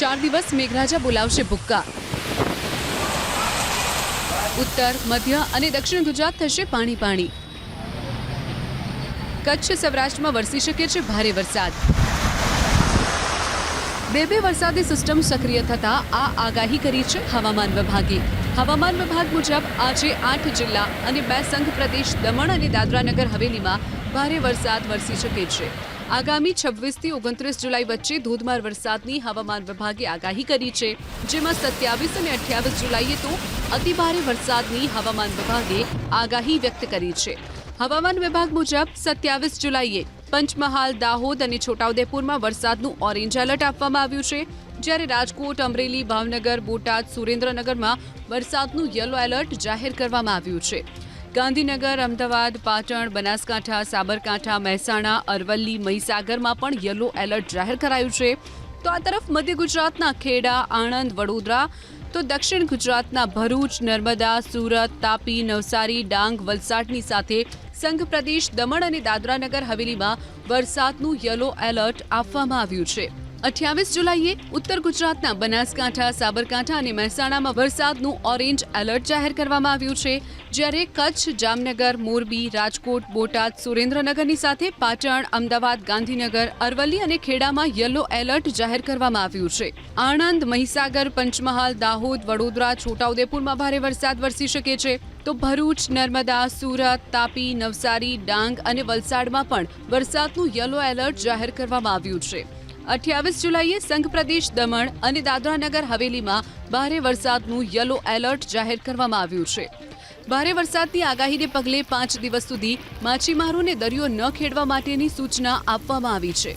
ચાર દિવસ મેઘરાજા બોલાવશે ભૂક્કા. ઉત્તર, મધ્ય અને દક્ષિણ ગુજરાત થશે પાણી પાણી કચ્છ, સૌરાષ્ટ્રમાં વરસી શકે છે ભારે વરસાદ. બે બે વરસાદી સિસ્ટમ સક્રિય થતા આ આગાહી કરી છે હવામાન વિભાગે. હવામાન વિભાગ મુજબ આજે આઠ જિલ્લા અને બે સંઘ પ્રદેશ દમણ અને દાદરાનગર હવેલીમાં ભારે વરસાદ વરસી શકે છે. આગામી છવ્વીસથી ઓગણત્રીસ જુલાઈ વચ્ચે ધોધમાર વરસાદની હવામાન વિભાગે આગાહી કરી છે. જેમાં સત્યાવીસ અને અઠ્યાવીસ જુલાઈએ તો અતિભારે વરસાદની હવામાન વિભાગે આગાહી વ્યક્ત કરી છે. હવામાન વિભાગ મુજબ સત્યાવીસ જુલાઈએ પંચમહાલ, દાહોદ અને છોટાઉદેપુરમાં વરસાદનું ઓરેન્જ એલર્ટ આપવામાં આવ્યું છે. જ્યારે રાજકોટ, અમરેલી, ભાવનગર, બોટાદ, સુરેન્દ્રનગરમાં વરસાદનું યલો એલર્ટ જાહેર કરવામાં આવ્યું છે. ગાંધીનગર, અમદાવાદ, પાટણ, બનાસકાંઠા, સાબરકાંઠા, મહેસાણા, અરવલ્લી, મહીસાગરમાં પણ યલો એલર્ટ જાહેર કરાયું છે. તો આ તરફ મધ્ય ગુજરાતના ખેડા, આણંદ, વડોદરા, તો દક્ષિણ ગુજરાતના ભરૂચ, નર્મદા, સુરત, તાપી, નવસારી, ડાંગ, વલસાડની સાથે સંઘ પ્રદેશ દમણ અને દાદરાનગર હવેલીમાં વરસાદનું યલો એલર્ટ આપવામાં આવ્યું છે. અઠ્યાવીસ જુલાઈએ ઉત્તર ગુજરાતના બનાસકાંઠા, સાબરકાંઠા અને મહેસાણામાં વરસાદનું ઓરેન્જ એલર્ટ જાહેર કરવામાં આવ્યું છે, જ્યારે કચ્છ, જામનગર, મોરબી, રાજકોટ, બોટાદ, સુરેન્દ્રનગરની સાથે પાટણ, અમદાવાદ, ગાંધીનગર, અરવલ્લી અને ખેડામાં યલો એલર્ટ જાહેર કરવામાં આવ્યું છે. આણંદ, મહીસાગર, પંચમહાલ, દાહોદ, વડોદરા, છોટાઉદેપુરમાં ભારે વરસાદ વરસી શકે છે. તો ભરૂચ, નર્મદા, સુરત, તાપી, નવસારી, ડાંગ અને વલસાડમાં પણ વરસાદનું યલો એલર્ટ જાહેર કરવામાં આવ્યું છે. અઠ્યાવીસ જુલાઈએ સંઘ પ્રદેશ દમણ અને દાદરાનગર હવેલીમાં ભારે વરસાદનું યલો એલર્ટ જાહેર કરવામાં આવ્યું છે. ભારે વરસાદની આગાહીને પગલે પાંચ દિવસ સુધી માછીમારોને દરિયો ન ખેડવા માટેની સૂચના આપવામાં આવી છે.